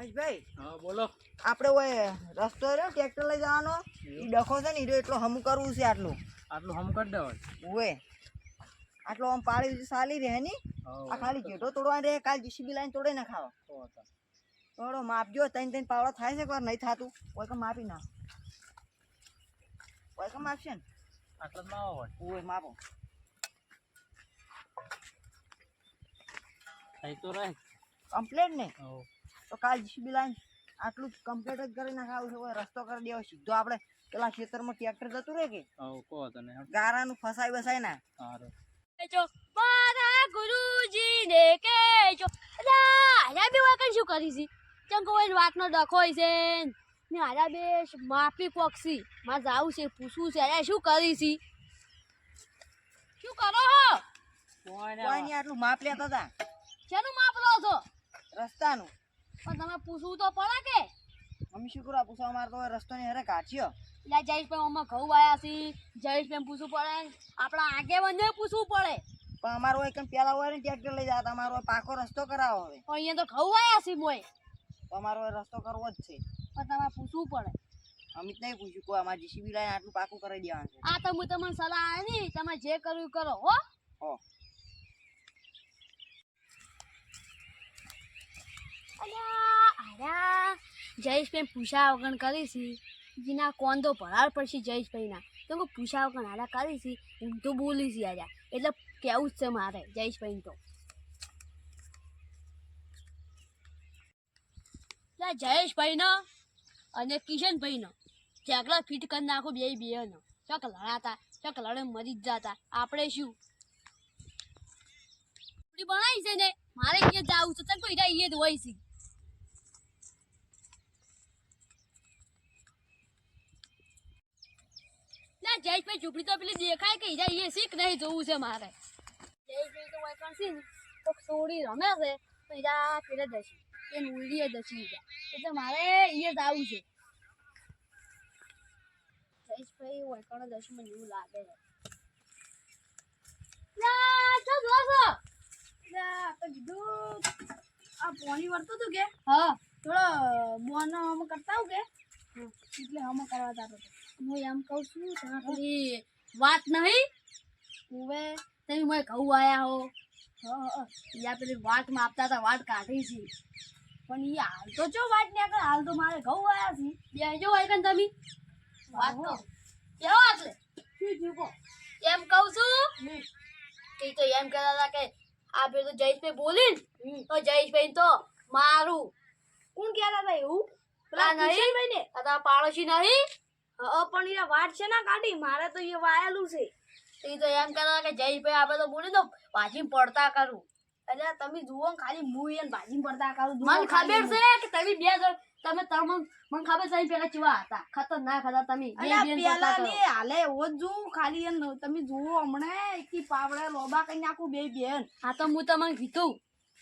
મહેશભાઈ હા બોલો. આપણે ઓય રસ્તો રહ્યો ટ્રેક્ટર લઈ જવાનો. એ ડખો છે ને એ રહ્યો એટલો હમું કરવું છે આટલું. આટલું હમ કરી દેવાય. ઓએ આટલો આમ પાડી સાલી રહે ની આ ખાલી ઘેટો તોડવા રહે કાલ જીસીબી લાઈન તોડે ના ખાવા થોડો માપજો ત્રણ ત્રણ પાવડો થાય છે એકવાર નહીં થતું કોઈ કે માપી નાખ. કોઈ કે માપશે ને. આટલા જ ના હોય. ઓય માપો. થઈ તો રહે. કમ્પ્લેટ ને. હવ. તો કાલ જીસીબી લાઈન આટલું કમ્પ્લીટ જ કરી નાખાવું છે રસ્તો કરી દેવો સીધો આપણે પેલા ખેતરમાં ટ્રેક્ટર જતું રહે કે? ગારાનું ફસાઈ બસાય ના. મારા ગુરુજીને કેજો. અલા બે વાકણ શું કરી છે? કોઈ વાતનો ડખો છે ને. આયા બે માફી પોક્ષી માં જાવું છે પૂછવું છે આયા શું કરી છે? શું કરો હો? કોઈ આટલું માપ લેતા હતા શેનું માપ લો છો? રસ્તાનું. પણ તમે પૂછવું તો પડે કે? મમ્મી શું કરવા પૂછવા? મારે તો રસ્તો ની હરે કાઢ્યો એટલે જયેશભાઈ અમે ઘઉં આવ્યા છીએ જયેશભાઈ પૂછવું પડે. આપણા આગેવાનને પૂછવું પડે. પણ અમારો એક પેલા હોય ને ટ્રેક્ટર લઈ જતા અમારો પાકો રસ્તો કરાવો હવે. પણ અહીંયા તો ઘઉં આવ્યા છીએ મોય તો અમારો રસ્તો કરવો જ છે. પણ તમારે પૂછવું પડે. અમિત નહીં પૂછ્યું. કોઈ અમારે જીસીબી લાઈન આટલું પાકું કરી દેવાનું છે. આ તો હું તમને સલાહ આવી તમે જે કરવું કરો હો. હો અલ્યા આયા જયેશભાઈ પૂછા વગર કરીશી જીના કોણ તો ભરાર પડશે જયેશભાઈના. તો હું પૂછા વગણ આડા કરીશી હું તો બોલીશી આજા એટલે કેવું જ છે મારે જયેશભાઈ તો. જયેશભાઈનો અને કિશનભાઈનો ઝઘડા ફિટ કરી નાખો બે બેનો ચોક લડાતા ચોક લડે મરી જ જતા. આપણે શું? બનાવી છે ને. મારે ક્યાં જવું છે. તને કોઈ હીરા જ હોય છે. ના જયેશભાઈ ઝૂંપડી તો પેલી દેખાય કે જાય એ શીખ નહીં જોવું છે મારે. જયેશભાઈ તો વાય કરશે ને તો સોડી રમે છે તો હીરા પેલે જશે એ મૂળીએ જશે હીરા એટલે મારે ઈ જ આવું છે. જયેશભાઈ વાયકણ જશે મને એવું લાગે છે. છો. પોણી વળતું હતું કે? હા. થોડો બોનો હમ કરતા આવું કે? એટલે હમ કરવા જતો હતો. હું એમ કહું છું તમે પેલી વાત નહીં? હવે તમે મને ઘઉં આયા હો. યા પેલી વાત માપતા હતા વાત કાઢી છે. પણ ઈ હાલ તો જો વાત ને આગળ હાલ તો મારે ઘઉં આયા છે. બે જો હોય કન તમે. વાત. કહો કેવો આટલે કહો? એમ કહું છું? એ તો એમ કહેતા હતા કે આ પેલું જયેશભાઈ બોલી તો જયેશભાઈ તો મારું. કોણ કહેતા હતા એવું? પેલા નહીં? ને પાડોશી નહીં? હા પણ એ વાત છે ના કાઢી મારે તો એ વાયેલું છે. એ તો એમ કહેતા કે કે ભાઈ આપણે તો બોલી દો ભાજી પડતા કરું. એટલે તમે જુઓ ખાલી હું એને ભાજી પડતા કરું. મને ખબર છે કે તમે બે જણ તમે તમે મને ખબર છે પેલા ચેવા હતા. ખતરનાક હતા તમે. પેલા ને હાલે એવો જ જોઉં ખાલી એમ. તમે જુઓ હમણાં એકી પાવડે લોબા કરી નાખું બે બેન. હા તો હું તમને કીધું.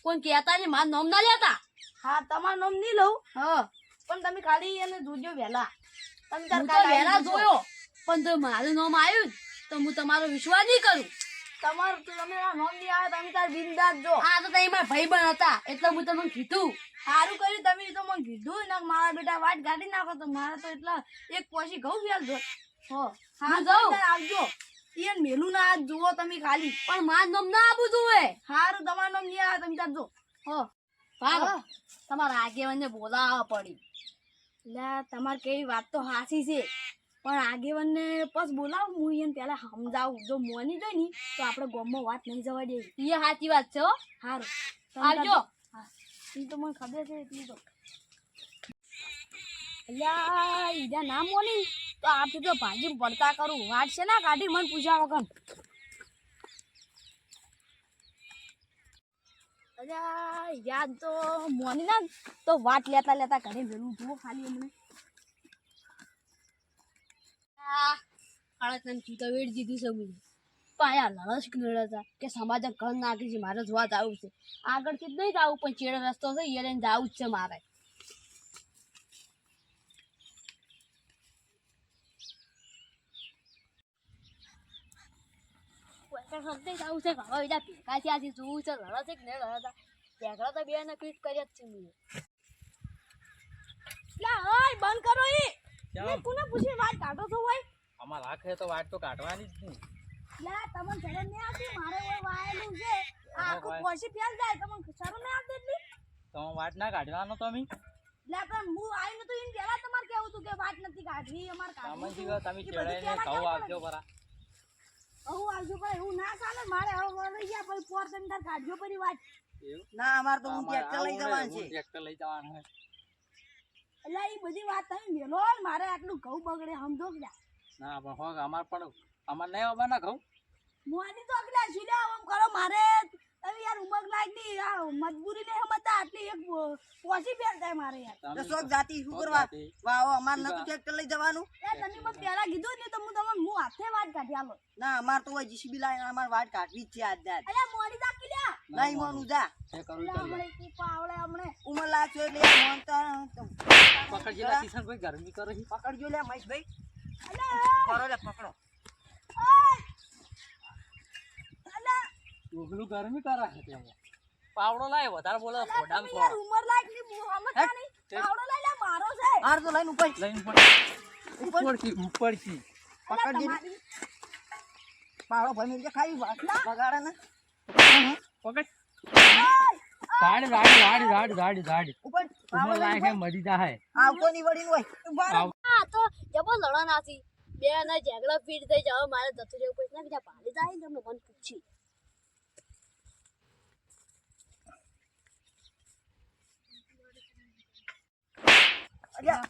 કોઈ કહેતા નહીં મારા નામ ના લેતા? હા તમારું નામ નહીં લઉં. હા. પણ તમે ખાલી એને જોજો વહેલા તમે હું તો વહેલા જોયો. પણ તો મારું નામ આવ્યું તો હું તમારો વિશ્વાસ નહીં કરું. તમારું તમે નામ નહીં આવે તમે તાર બિંદાસ જો. હા તો તમે મારા ભાઈબંધ હતા. એટલે હું તમને કીધું. સારું કર્યું તમે તો મને કીધું ને મારા બેટા વાટ કાઢી નાખો તો મારા તો એટલા એક પોસી ઘઉં ફેલ જો હો હા જાઉં. આવજો. ઈયન મેલું ના આજ જુઓ તમે ખાલી. પણ મારું નામ ના આપું જોઈએ સારું તમારું નામ નહીં આવે તમે તાર જો. હો. ભાગ હા. તમારા આગેવાનને બોલાવવા પડી. એટલે તમારે કેવી વાત તો હાસી છે. પણ આગેવાનને પછી બોલાવ હું એને પેલા સમજાવું. જો મોની જોઈ ની તો આપણે ગોમમાં વાત નહીં જવા દે એ સાચી વાત છે હો. સારું આવજો એ તો મને ખબર છે એટલી તો. અલ્યા ઈજા ના મોની. તો આપણે તો ભાજી પડતા કરું. વાત છે ના કાઢી મને પૂછ્યા વગર. યાદ તો મોની ના તો વાત લેતા લેતા ઘરે વેલું જુઓ ખાલી એમને. કાળા તને ચૂતા વેડ દીધું છે મને પાયા લડસ નડતા કે સમાજ ઘર નાખી છે, મારે જોવા જવું છે. આગળથી જ નહીં જવું, પણ ચેડો રસ્તો છે એ લઈને જવું જ છે મારે. સત્ય જવું છે ઘણા બીજા ભેગા થયા છે જોવું છે લડે છે કે નહીં લડતા ઝઘડા તો બે ને પીટ કર્યા જ છે મેં લા ઓય બંધ કરો ઈ? કોને પૂછી વાત કાઢો છો ભાઈ આમાં રાખે તો વાત તો કાઢવાની જ નહીં લા તમને શરમ નહીં આવતી મારે ઓય વાયેલું છે આખું પોસી ફેલ જાય તમને શરમ નહીં આવતી એટલી તમે વાત ના કાઢવાનો તમે લે પણ હું તો ઈન પહેલા તમારે કેવું હતું કે વાત નથી કાઢવી અમાર કાઢવી તમે ચડાઈને પરા હું આવજો પણ એવું ના ચાલે મારે હવે વળી ગયા પછી પોર તમે તાર કાઢજો પરી વાત ના અમારે તો હું ટ્રેક્ટર લઈ જવાનું ને, છે ટ્રેક્ટર લઈ જવાનું છે. એટલે એ બધી વાત તમે મેલો મારે આટલું ઘઉં બગડે સમજો કે ના? પણ અમાર પણ અમાર નહીં આવવાના ઘઉં? મોની તો અગલા છીલ્યા આમ કરો મારે તમે યાર ઉમર લાગની આ મજબૂરી ને સમજતા આટલી એક પોસી ફેર થાય મારે યાર. તો શોખ જાતિ શું કરવા? વાહ અમાર નતું ટ્રેક્ટર લઈ જવાનું? એ તમે મને પહેલા કીધું ને તો હું તમને હું હાથે વાત કાઢી આલો ના અમાર તો જીસીબી લાઈન અમારે વાટ કાઢવી જ છે આજ દાદ અરે મોડી તાકી લ્યા. નહીં મોનું જા. એ કરી લો. હમણે ઉમર લાગશે એટલે મોન તો પકડજે લા કિશનભાઈ ગરમી કરે છે પકડજો લે મહેશભાઈ. અલે પકડો લે પકડો ઓય અલે ડોગલું ગરમી કરે છે ત્યાં પાવડો લાય વધારે બોલો ફોડામ યાર ઉમર સમજતા નહીં? પાવડો લઈ લે મારો છે. આર તો લઈને ઉપર. લઈને ઉપર. ઉપર. થી ઉપરથી પકડી પાવડો ભાઈ મેં ખાઈ વાત બગાડે ને. પકડ. ગાડી ગાડી ગાડી ગાડી ગાડી ગાડી ઉપર. ઉમર લાય હે મરી જાહે. આવતો નહીં હોય. આ તો જબો લડો નાસી. બે ને ઝઘડા ફીટ થઈ જાવ મારે જતું રહેવું કોઈ ના બીજા પાડી જાય ને તમને મન પૂછી. અલ્યા,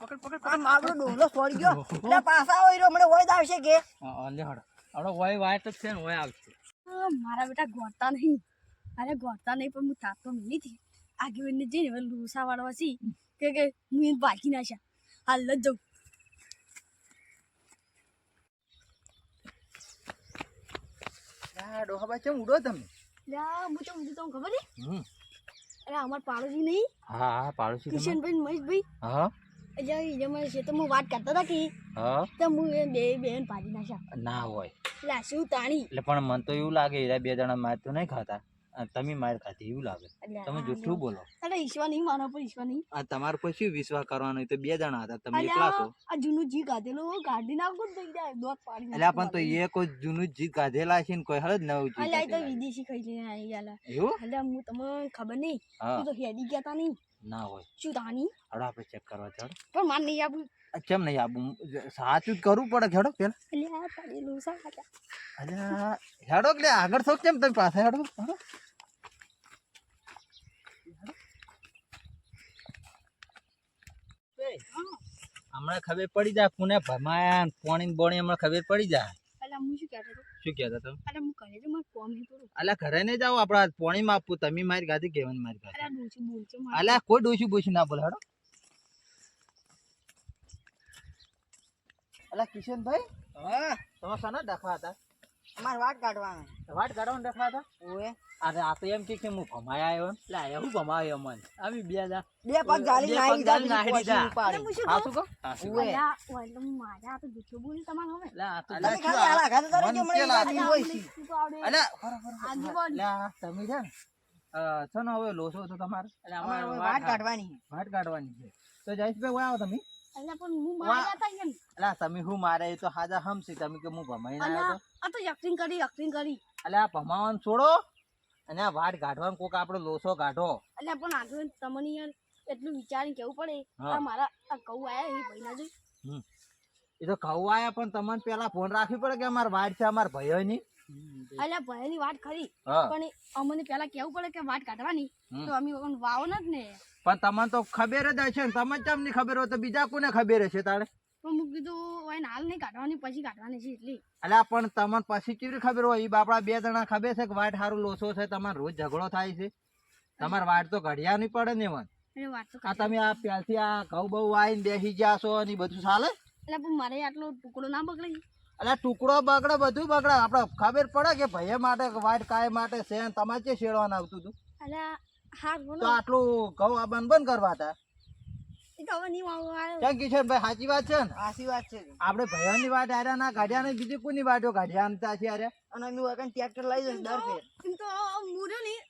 આ માવડો ડોલો છોડી ગયો. એટલે પાછા હોય રહ્યો, હમણાં હોય જ આવશે કે. લે હડો હડો વય વાટ જ છે ને વય આવશે. મારા બેટા ગોળતા નહીં. અરે ગોળતા નહીં પણ હું તાપતો મિલી હતી. આગેવાનને જઈને હવે લૂસા વાળવા છી. કે કે હું એને ભાગી નાખ્યા હાલ જ જાઉં. ડોહાબા ઉડો તમે? લ્યા હું તો તમને ખબર હમ. અરે અમાર પાડોશી નહીં. હા પાડોશી કિશનભાઈ મહેશભાઈ. હા. એટલે એ અમારે ખેતરમાં વાત કરતા હતા કે. હા? તો હું એ બે બેન ભાગી નાખ્યા. ના હોય. એટલે શું તાણી? એટલે પણ મને તો એવું લાગે એરા બે જણા માર તો નહીં ખાતા. અને તમે માર ખાતી એવું લાગે. તમે જૂઠું બોલો. અરે ઈશ્વર નહીં માનો પર ઈશ્વર નહીં. આ તમારે પર શું વિશ્વાસ કરવાનો તો બે જણા હતા તમે એકલા છો. આ જૂનું જી કાઢેલું કાઢી નાખું થઈ જાય દોત પાડી એટલે પણ તો એ કોઈ જૂનું જીત ગાધેલા છે ને કોઈ હળ નવું જીત અલ્યા તો વિદેશી ખાઈ લઈને આવી ગયા એવું? અલ્યા હું તમને ખબર નહીં. તું તો હેડી ગયા તા નહીં. ના હોય. શું દાની? હડો આપણે ચેક કરવા ચાલો પણ માર નહીં આવું. કેમ નહીં આવું? સાચું જ કરવું પડે ખેડો પેલા. અલ્યા હેડો એટલે આગળ થોક કેમ તમે પાસે હેડો? હેડો. હમણાં ખબર પડી જાય પુને ભમાયા ને પોણી બોણી હમણાં ખબર પડી જાય. અલ્યા હું શું કહેતો હતો? શું કહેતા તમે? અલ્યા હું ઘરે જો માર કોમ નહીં થોડું અલ્યા ઘરે ને જાઓ આપડા પોણી માં આપું તમે મારી ગાધી કેવન મારી ગાધી અલા ડોસી બોલશે મારે. અલા કોઈ ડોસી બોસી ના બોલે હેડો અલા કિશનભાઈ હા. તમે શાના ડખવા હતા? અમારે વાટ કાઢવાનો. વાટ કાઢવાનો ડખવા હતા ઓએ અરે આ તો એમ કે કે હું ભમાયા આવ્યો ને લે એવું ભમાયો મને? આવી બે જા. બે પગ ગાલી ગાલી દીધા. હું શું કહો? ઓએ એટલે મારે આ તો જૂઠું બોલ તમાર હવે? લે આ તો તમે ખાલી હાલા ઘાત કરો મન મને ગાડી હોય. છે. અલા ખરો. આગેવાન. લે તમે છે ને છે ને હવે લોસો તો તમારે. એટલે અમારે વાટ વાટ કાઢવાની વાટ કાઢવાની છે. તો જયેશભાઈ ઓય આવો તમે. અલ્યા પણ હું માર્યા હતા એમ. અલ્યા તમે હું મારે તો હાજા હમસી તમે કે હું ભમાઈને આવ્યો તો. આ તો યકીન કરી યકીન કરી. અલ્યા આ ભમાવાનું છોડો. અને આ વાટ કાઢવાનું કોક આપણો લોસો ગાઢો. અલ્યા પણ આગળ તમને યાર એટલું વિચારીને કેવું પડે? આ મારા આ કઉ આયા એ ભાઈના જોઈ. એ તો કહું આયા પણ તમને પેલા ફોન રાખવી પડે કે અમારે વાટ છે? અમારા ભયો ની અલ્યા ભાઈની વાત ખરી પણ અમને પેલા કેવું પડે કે વાત કાઢવાની. તો અમે વાવ ન જ ને. પણ તમને તો ખબર જ હશે ને તમને કેમ ની ખબર હોય તો બીજા કોને ખબર હશે તારે? પણ હું કીધું હવે હાલ નહીં કાઢવાની પછી કાઢવાની છે એટલી. અલ્યા પણ તમને પછી કેવી ખબર હોય? એ બાપડા બે જણા ખબર છે કે વાટ સારું લોસો છે તમારે રોજ ઝઘડો થાય છે. તમારે વાટ તો ઘડિયા નહીં પડે ને વાત આ. તમે આ પ્યાલથી આ ઘઉં બહુ આવીને બેસી ગયા છો અને બધું ચાલે? એટલે પણ મારે આટલો ટુકડો ના બગડે. એટલે ટુકડો બગડે બધું બગડે. આપણે ખબર પડે કે ભાઈ માટે વાટ કાય માટે છે તમારે જે શેડવાનું આવતું હતું? હા તો આટલું ઘઉં આ બંધ બંધ કરવા હતા. કેમ સાચી વાત છે ને? આશી વાત છે. આપણે ભૈયાની વાત આર્યા ના કાઢ્યા ને બીજી કોની વાટો? કાઢ્યા ને છે આર્યા અને અમે વગર ટ્રેક્ટર લઈ જઈશ દર ફેર. તો મૂર્યો નહીં.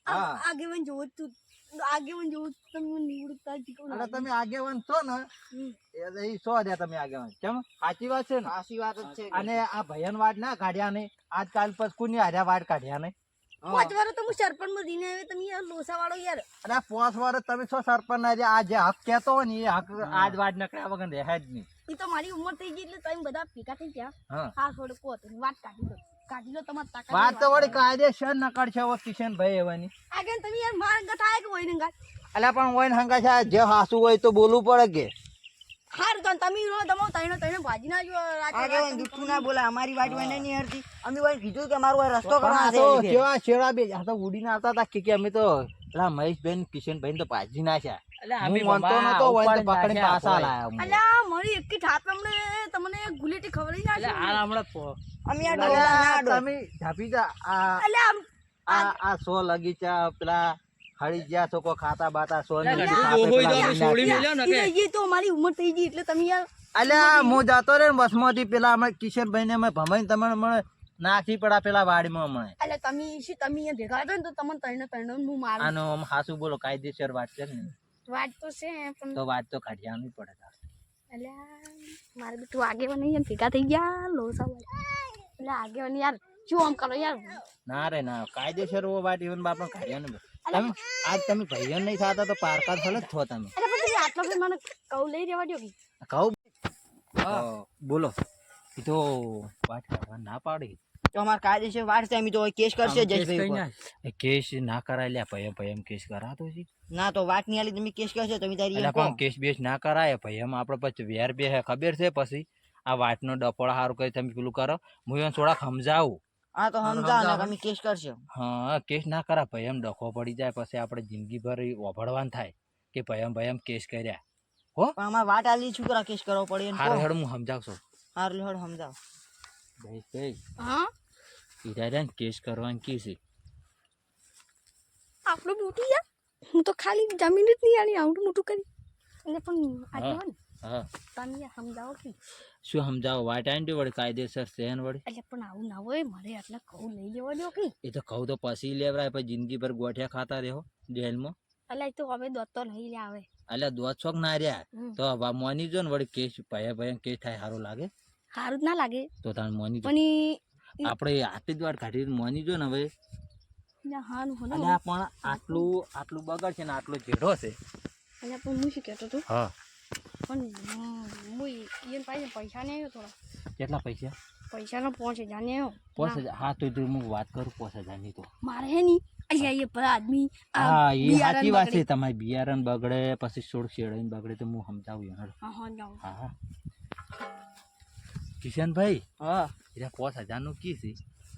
આગેવાન જોવો જ તું. આગેવાન જેવું તમે તમે આગેવાન છો ને એ સો દે તમે આગેવાન. કેમ? સાચી વાત છે ને? સાચી વાત જ છે અને આ ભયન વાડ ના કાઢ્યા ને આજકાલ પછી કોની હાર્યા વાડ કાઢ્યા ને પાંચ વાર તો હું સરપંચમાં દીને આવ્યો તમે યાર લોસા વાળો યાર. અને આ પોસ વર્ષ તમે છો સરપંચ ના રહ્યા. આ જે હક કહેતો હોય ને એ હક આજ વાડ નકળ્યા વગર રહે જ નહીં. એ તો મારી ઉંમર થઈ ગઈ એટલે તમે બધા ભેગા થઈ ગયા. હા. હા થોડું કહો વાત કાઢી દો કાઢી લો તાકાત વાત તો વળી કાયદેસર નકળ છે હવે કિશનભાઈ એવાની. આગળ તમે યાર માર ગઠાય કે હોય નંગા અલા પણ હોય ને હંગા છે જે હાસુ હોય તો બોલવું પડે કે? હારું તો તમે રો તમો તઈને તઈને ભાજી ના જો આગેવાન જુઠ્ઠું ના બોલા અમારી વાટ હોય નહીં હરતી અમે હોય કીધું કે મારો રસ્તો તો છે. કેવા છેડા બે આ તો ઉડીને આવતા હતા કે કે અમે તો પેલા મહેશભાઈ કિશન કિશનભાઈ તો ના નાખ્યા હું માનતો નતો હોય તો પકડીને પાછા લાયા અલ્યા મારી એકી થાપ અમને તમને ગુલેટી ખવડાવી નાખી અમે આ ડોલા ના અલ્યા, ડો તમે ઝાપી જા આ અલ્યા આ આ સો લગીચા પેલા હળી ગયા છો કો ખાતા બાતા સો ની ગાડી સાથે તો હોય તો પેલા આપણે છોડી મેલ્યો ને કે? એ- એ તો મારી ઉંમર થઈ ગઈ એટલે તમે યાર અલ્યા હું જાતો રે ને બસમાંથી પેલા અમે કિશનભાઈ ને અમે ભમાઈને તમને મને નાખી પડા પેલા વાડીમાં મને એટલે તમે શું તમે અહીંયા ભેગા હતા ને તો તમને તઈને તઈને હું મારું આનો આમ હાસુ બોલો કાયદેસર વાત છે ને. વાત તો છે પણ તો વાત તો કાઢવાની પડે. અલ્યા મારે બી તું આગેવાન નહીં ભેગા થઈ ગયા લોસા એટલે આગેવાન યાર શું આમ કરો યાર? ના રે ના કાયદેસર ઓ વાત ઇવન બાપ કાઢ્યા ને તમે આજ તમે ભાઈઓ નહીં થતા તો પારકા થલે જ છો તમે. અરે પણ આટલો ફેર મને કહું લઈ રહેવા દો કે. કહું હા, બોલો. એ તો વાત કાઢવા ના પાડી. તો અમાર કાયદેસર વારસે અમે તો કેસ કરશે. એ કેસ ના કરાય લે ભાઈ ભાઈ એમ કેસ કરાતો છે. ના તો વાતની આલી તમે કેસ કરશે તમે તારી એમ કહો. કેસ બેસ ના કરાય ભયમ આપણે પછી વેર બે હે ખબર છે પછી? આ વાતનો ડપોળા હારું કરી તમે પેલું કરો હું એને થોડાક સમજાવું. હા તો સમજાવ ને અમે કેસ કરશે. હા કેસ ના કરા ભયમ ડખો પડી જાય પછી આપણે જિંદગીભર ભર ઓભળવાનું થાય કે ભાઈ એમ ભાઈ એમ કેસ કર્યા. પણ અમાર વાટ આલી છોકરા કેસ કરવો પડે એમ હારું. હેડ હું સમજાવશું. હારું હેડ સમજાવો. ભાઈ ભાઈ હા ઈરાદા ને કેસ કરવાનું કી છે આપણું મોટું યાર હું તો ખાલી જમીન જ નહીં આલી આવડું મોટું કરી એટલે પણ આગેવાન હા તમે સમજાવો કે શું સમજાવો વાટ આંટી વડ કાયદેસર સેન વડ એટલે પણ આવું ના હોય મારે આટલા કહું લઈ લેવા દો કે એ તો કહું તો પછી લેવરાય પછી જિંદગીભર ગોઠિયા ખાતા રહો જેલમાં એટલે તો હવે દોત તો નહીં લે આવે એટલે દોત છોક ના રહ્યા તો હવે મોની જો ને વળી કેસ ભયા ભયા કેસ થાય સારું લાગે સારું જ ના લાગે. તો તાર મોની પણ આપણે આટલી જ વાર કાઢી મોની જો ને હવે. અલ્યા પણ આટલું આટલું બગડ છે ને આટલો જેડો છે. એટલે પણ હું શું કહેતો હતો? હા. પણ હું એને પાસે પૈસા નહીં આવ્યો થોડા. કેટલા પૈસા? પૈસાનો પાંચ હજાર ને આવ્યો. પાંચ હજાર? હા તો હું વાત કરું પાંચ હજારની તો. મારે હે નહીં. અહીંયા એ પેલા આદમી હા એ સાચી વાત છે. તમારી બિયારણ બગડે પછી છોડ શેડાઈને બગડે તો હું સમજાવું હા. કિશનભાઈ હા. એટલે પાંચ હજારનું કી છે?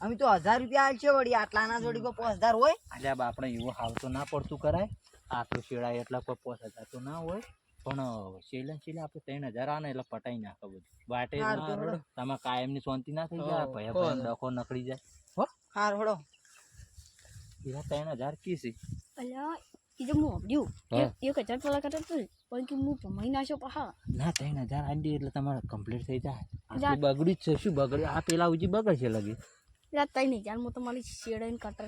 અમે તો હજાર રૂપિયા આલશે વળી આટલાના જોડી કોઈ પોસ હજાર હોય? એટલે આપણે એવું હાવ તો ના પડતું કરાય. આટલું શેડાય એટલા કોઈ પોસ હજાર તો ના હોય. પણ છેલ્લે છેલ્લે આપણે ત્રણ હજાર આને એટલે પટાઈ નાખે બધું. વાટે તમે કાયમની કાયમની શાંતિ ના થઈ જાય? ભાઈ ભાઈ ડખો નકળી જાય. હો હાર હળો એના ત્રણ હજાર કી છે? તો હું અભડ્યું હા. એક હજાર પેલા કરતા હતું પણ કે હું ભમાઈ નાખ્યો પહા ના ત્રણ હજાર આંડી એટલે તમારે કમ્પ્લીટ થઈ જાય બગડ્યું જ છે શું બગડે આ પેલા ઉજી બગડશે લગી ત્રણ હજાર હું તમારી મારી શેડ કટર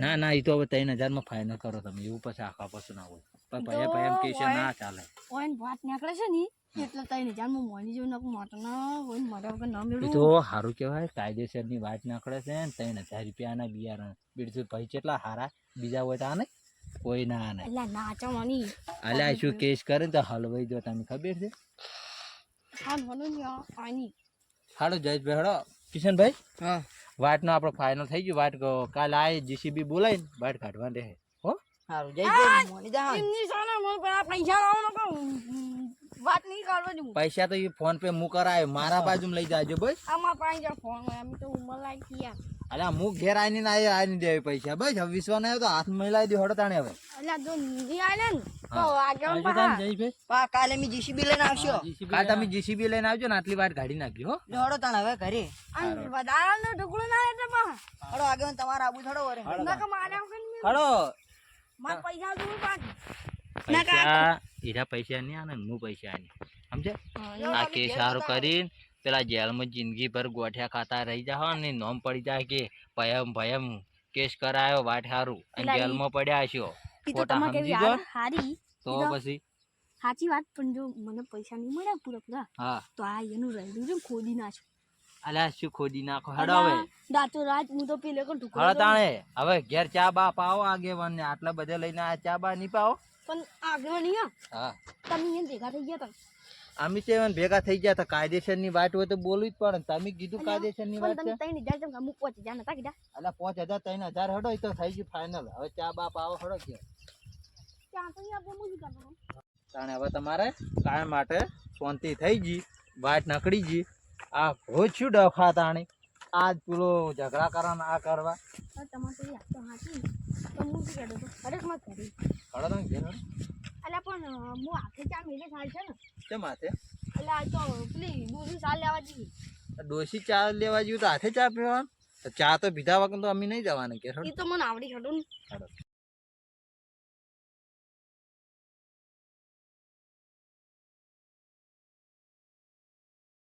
ને ના એ તો હવે ત્રણ હજારમાં ફાઇનલ કરો તમે એવું પછી આખા પછી ના હોય પણ ભયા ભયા એમ કહેશે ના ચાલે ઓય વાત નીકળે છે ને એટલે ત્રણ હજાર હું મોની જેવું નાખું મોટો ના હોય મારા વગર ના મેળવું તો સારું કહેવાય કાયદેસરની વાત નાખડે છે ને ત્રણ હજાર રૂપિયાના બિયારણ બીજું ભાઈ કેટલા હારા બીજા હોય તો આને કોઈ ના આને અલ્યા નાચા માની અલ્યા શું કેસ કરે તો હલવાઈ દો તમે ખબર છે? હાલો જયેશભાઈ હળો કિશનભાઈ હા. વાટનો આપણો ફાઇનલ થઈ ગયો. વાટ કાલ આ જીસીબી બોલાવીને વાટ કાઢવા રહે. હો? સારું જય જય મોની જા હા. એમની સામે મને પેલા પૈસા લાવો નકો વાત નહીં કરવા દઉં પૈસા તો એ ફોન પે મુ કરાય. મારા બાજુમાં લઈ જાજો ભાઈ. આમાં પાંચ ફોન હોય એમ તો ઉમર લાગી યાર. અલ્યા હું ઘેર આવીને ના આવીને દેવી પૈસા. બસ હવે વિશ્વાસ ના તો હાથ મિલાવી દે હડો તાણે હવે. એટલે જો નહીં આલે ને? તો આગળ પહા પા કાલે મી જીસીબી લઈને આવશો. કાલે તમે જીસીબી લઈને આવજો ને આટલી વાર ગાડી નાખજો હો. હડો તાણ હવે ઘરે. અને વધારાનો ઢગલો ના એટલે પહા હળો આગળ તમારા આબુ થડો વરે. નકર મારે વગર નહીં. હડો. માર પૈસા દઉં પા. ના કા હીરા પૈસા નહીં આને હું પૈસા આની સમજે આ કેસ સારું કરીને પેલા જેલમાં જિંદગીભર ગોઠિયા ખાતા રહી જાઓ ને નોમ પડી જાય કે ભયમ ભયમ કેસ કરાયો વાટ હારું. અને જેલમાં પડ્યા છો ખોટા સમજી ગયો હારી. તો પછી? સાચી વાત પણ જો મને પૈસા નહીં મળ્યા પૂરા પૂરા હા. તો આ એનું રહેલું છે ખોદી નાખો અલ્યા શું ખોદી નાખો? હડો હવે. દાતો રાત હું તો પેલે કોણ ઢુકડો હવે તાણે. હવે ઘેર ચા બા પાવો આગેવાન ને આટલા બધે લઈને આ ચા બા નહીં પાવો? પણ આગળ નહીં હા. તમે એને ભેગા થઈ ગયા હતા અમે એમ ભેગા થઈ ગયા હતા. કાયદેસરની વાત હોય તો બોલવી જ પડે તમે કીધું કાયદેસરની વાત છે? તમે હજાર ચમ અમુક પાંચ કીધા? અલ્યા પાંચ હજાર ત્રણ હજાર હડો તો થઈ ગયું ફાઇનલ હવે ચા બાપ આવો હડો કે તો કરવાનું તાણે હવે તમારે કાયમ માટે શાંતિ થઈ ગઈ વાત નકળી ગઈ. આ રોજ શું ડખા તાણી? આજ પેલો ઝઘડા કરવા આ કરવા. તમારે તો યાદ તો. તો હું શું હતો અરે મત કરી હડો તમે ઘેર અલ્યા પણ હું આખે ચા મેલે થાય છે ને. કેમ હાથે? અલા તો પેલી દૂધી સાલ લેવા જઈએ ડોસી ચા લેવા જ્યું તો હાથે ચા પીવાનું? ચા તો પીધા વગર તો અમે નહીં જવાના કે એ તો મને આવડી ખડું ને.